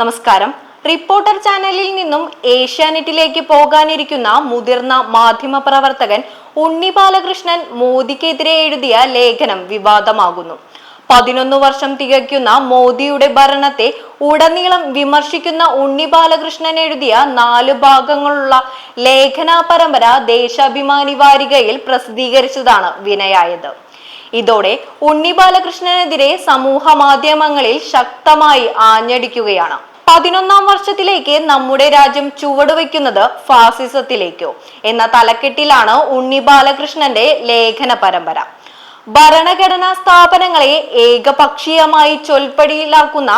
നമസ്കാരം. റിപ്പോർട്ടർ ചാനലിൽ നിന്നും ഏഷ്യാനെറ്റിലേക്ക് പോകാനിരിക്കുന്ന മുതിർന്ന മാധ്യമ പ്രവർത്തകൻ ഉണ്ണി ബാലകൃഷ്ണൻ മോദിക്കെതിരെ എഴുതിയ ലേഖനം വിവാദമാകുന്നു. പതിനൊന്ന് വർഷം തികയ്ക്കുന്ന മോദിയുടെ ഭരണത്തെ ഉടനീളം വിമർശിക്കുന്ന ഉണ്ണി ബാലകൃഷ്ണൻ എഴുതിയ നാല് ഭാഗങ്ങളുള്ള ലേഖന പരമ്പര ദേശാഭിമാനി വാരികയിൽ പ്രസിദ്ധീകരിച്ചതാണ് വിനയായത്. ഇതോടെ ഉണ്ണി ബാലകൃഷ്ണനെതിരെ സമൂഹ മാധ്യമങ്ങളിൽ ശക്തമായി ആഞ്ഞടിക്കുകയാണ്. പതിനൊന്നാം വർഷത്തിലേക്ക് നമ്മുടെ രാജ്യം ചുവടുവെക്കുന്നത് ഫാസിസത്തിലേക്കോ. എന്ന തലക്കെട്ടിലാണ് ഉണ്ണി ബാലകൃഷ്ണന്റെ ലേഖന പരമ്പര. ഭരണഘടനാ സ്ഥാപനങ്ങളെ ഏകപക്ഷീയമായി ചൊൽപ്പടിയിലാക്കുന്ന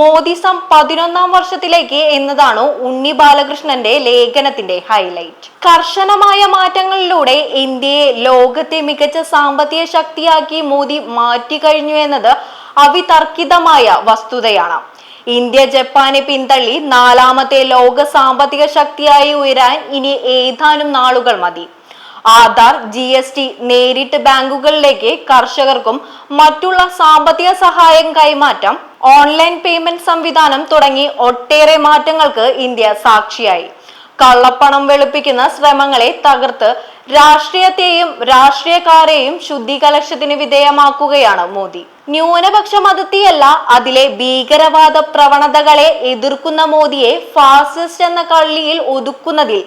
മോദിസം പതിനൊന്നാം വർഷത്തിലേക്ക് എന്നതാണ് ഉണ്ണി ബാലകൃഷ്ണന്റെ ലേഖനത്തിന്റെ ഹൈലൈറ്റ് കർശനമായ മാറ്റങ്ങളിലൂടെ ഇന്ത്യയെ ലോകത്തെ മികച്ച സാമ്പത്തിക ശക്തിയാക്കി മോദി മാറ്റിക്കഴിഞ്ഞു എന്നത് അവിതർക്കിതമായ വസ്തുതയാണ്. ഇന്ത്യ ജപ്പാനെ പിന്തള്ളി നാലാമത്തെ ലോക സാമ്പത്തിക ശക്തിയായി ഉയരാൻ ഇനി ഏതാനും നാളുകൾ മതി. ആധാർ ജി എസ് ടി നേരിട്ട് ബാങ്കുകളിലേക്ക് കർഷകർക്കും മറ്റുള്ള സാമ്പത്തിക സഹായം കൈമാറ്റം ഓൺലൈൻ പേയ്മെന്റ് സംവിധാനം തുടങ്ങി ഒട്ടേറെ മാറ്റങ്ങൾക്ക് ഇന്ത്യ സാക്ഷിയായി. കള്ളപ്പണം വെളുപ്പിക്കുന്ന ശ്രമങ്ങളെ തകർത്ത് രാഷ്ട്രീയത്തെയും രാഷ്ട്രീയക്കാരെയും ശുദ്ധികലക്ഷത്തിന് വിധേയമാക്കുകയാണ് മോദി. ന്യൂനപക്ഷ മതത്തെയല്ല അതിലെ ഭീകരവാദ പ്രവണതകളെ എതിർക്കുന്ന മോദിയെ ഫാസിസ്റ്റ് എന്ന കള്ളിയിൽ ഒതുക്കുന്നതിൽ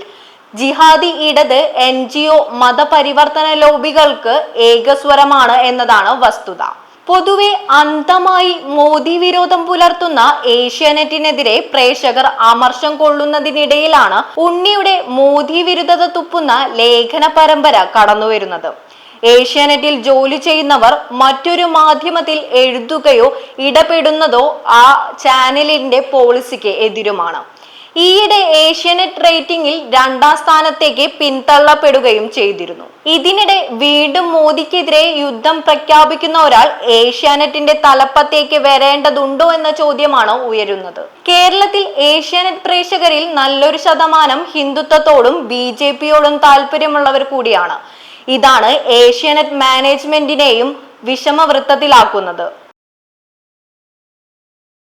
ജിഹാദി ഇടത് എൻ ജി ഒ മതപരിവർത്തന ലോബികൾക്ക് ഏകസ്വരമാണ് എന്നതാണ് വസ്തുത. പൊതുവെ അന്തമായി മോദി വിരോധം പുലർത്തുന്ന ഏഷ്യാനെറ്റിനെതിരെ പ്രേക്ഷകർ അമർഷം കൊള്ളുന്നതിനിടയിലാണ് ഉണ്ണിയുടെ മോദി വിരുദ്ധത തുപ്പുന്ന ലേഖന പരമ്പര കടന്നുവരുന്നത്. ഏഷ്യാനെറ്റിൽ ജോലി ചെയ്യുന്നവർ മറ്റൊരു മാധ്യമത്തിൽ എഴുതുകയോ ഇടപെടുന്നതോ ആ ചാനലിന്റെ പോളിസിക്ക് എതിരുമാണ്. ഈയിടെ ഏഷ്യാനെറ്റ് റേറ്റിംഗിൽ രണ്ടാം സ്ഥാനത്തേക്ക് പിന്തള്ളപ്പെടുകയും ചെയ്തിരുന്നു. ഇതിനിടെ വീണ്ടും മോദിക്കെതിരെ യുദ്ധം പ്രഖ്യാപിക്കുന്ന ഒരാൾ ഏഷ്യാനെറ്റിന്റെ തലപ്പത്തേക്ക് വരേണ്ടതുണ്ടോ എന്ന ചോദ്യമാണ് ഉയരുന്നത്. കേരളത്തിൽ ഏഷ്യാനെറ്റ് പ്രേക്ഷകരിൽ നല്ലൊരു ശതമാനം ഹിന്ദുത്വത്തോടും ബി ജെ പിയോടും താല്പര്യമുള്ളവർ കൂടിയാണ്. ഇതാണ് ഏഷ്യാനെറ്റ് മാനേജ്മെന്റിനെയും വിഷമവൃത്തത്തിലാക്കുന്നത്.